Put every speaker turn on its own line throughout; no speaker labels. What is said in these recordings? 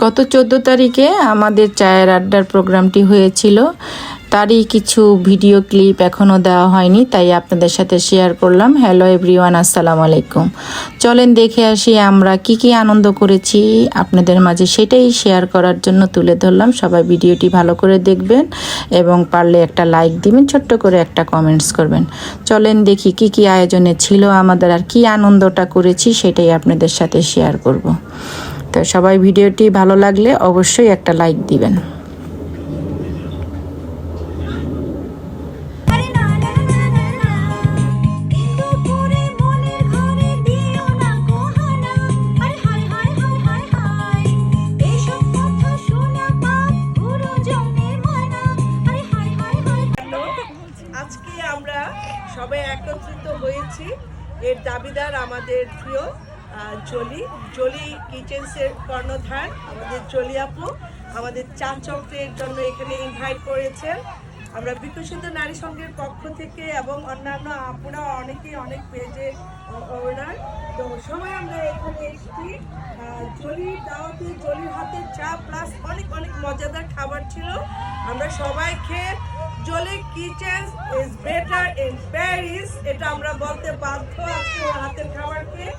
গত চোদ্দ তারিখে আমাদের চায়ের আড্ডার প্রোগ্রামটি হয়েছিল। তারই কিছু ভিডিও ক্লিপ এখনও দেওয়া হয়নি, তাই আপনাদের সাথে শেয়ার করলাম। হ্যালো এভরিওয়ান, আসসালামু আলাইকুম। চলেন দেখে আসি আমরা কি কি আনন্দ করেছি। আপনাদের মাঝে সেটাই শেয়ার করার জন্য তুলে ধরলাম। সবাই ভিডিওটি ভালো করে দেখবেন এবং পারলে একটা লাইক দিবেন, ছোট্ট করে একটা কমেন্টস করবেন। চলেন দেখি কি কি আয়োজনে ছিল আমাদের আর কি আনন্দটা করেছি, সেটাই আপনাদের সাথে শেয়ার করব। তো সবাই ভিডিওটি ভালো লাগলে অবশ্যই একটা লাইক দিবেন।
আরে না না না না না দুপুরে মনের ঘরে দিও না কোহানা আরে এসব কথা শোনা পাপ গুরুজনের আরে
হ্যালো আজকে আমরা সবাই একত্রিত হয়েছি। এর দাবিদার আমাদের প্রিয় জলি জলি কিচেন্সের কর্ণধার, আমাদের জলি আপু, আমাদের চা চক্রের জন্য এখানে ইনভাইট করেছেন। আমরা বিকশিত নারী সংঘের পক্ষ থেকে এবং অন্যান্য আপুরা অনেকে অনেক পেজে ওনার তো সবাই আমরা এখানে এসেছি। জলির দাওয়াতে, জলির হাতে চা প্লাস অনেক অনেক মজাদার খাবার ছিল। আমরা সবাই খেয়ে jolly kitchen is better in Paris এটা আমরা বলতে বাধ্য আজকে হাতের খাবার খেয়ে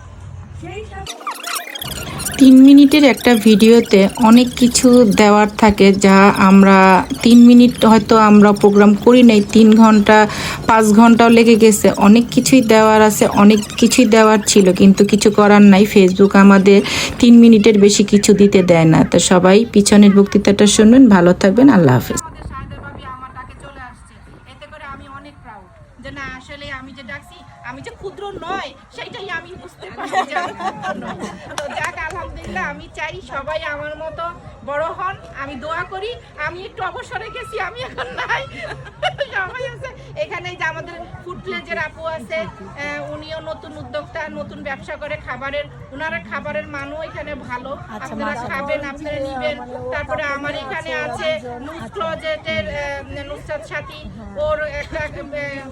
তিন মিনিটের একটা ভিডিওতে অনেক কিছু দেওয়ার থাকে যা আমরা তিন মিনিট হয়তো আমরা প্রোগ্রাম করি নাই, তিন ঘণ্টা, পাঁচ ঘন্টাও লেগে গেছে। অনেক কিছুই দেওয়ার আছে, অনেক কিছুই দেওয়ার ছিল, কিন্তু কিছু করার নাই। ফেসবুক আমাদের তিন মিনিটের বেশি কিছু দিতে দেয় না। তো সবাই পিছনের বক্তৃতাটা শুনবেন ভালো থাকবেন, আল্লাহ হাফিজ
আমাদের সাহেবের ভাবি আমার ডাকে চলে আসছে এতে করে আমি অনেক প্রাউড যে না আসলে আমি যে ডাকছি আমি যে ক্ষুদ্র নয় সেটাই আমি বুঝতে পারছি যে আমি ক্ষুদ্র নয়। তো যাক আলহামদুলিল্লাহ আমি চাই সবাই আমার মতো বড় হন। আমি দোয়া করি আমি একটু অবসরে গেছি আমি এখন নাই। সবাই আছে। এখানে যে আমাদের ফুড প্লেজের আপু আছে উনিও নতুন উদ্যোক্তা নতুন ব্যবসা করে খাবারের ওনারা খাবারের মানও এখানে ভালো। আপনারা খাবেন আপনারা নিবেন। তারপরে আমার এখানে আছে নুজ ক্লোজেটের নুসরাত সাথী ওর একটা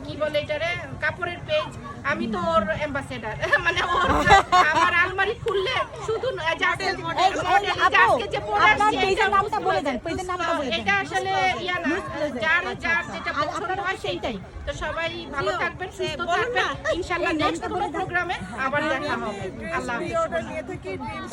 কি বলে এটারে? কাপড়ের পেজ আমি তো ওর অ্যাম্বাসেডার মানে ওর আমার আলমারি খুললে শুধু আসছি, এটা
নামটা বলে দেন, পেজের নামটা বলে দেন।
এটা আসলে ইয়া না যার যার যেটা পছন্দ হয় সেইটাই। তো সবাই ভালো থাকবেন সুস্থ থাকবেন। ইনশাআল্লাহ নেক্সট প্রোগ্রামে আবার দেখা হবে। আল্লাহ হাফেজ।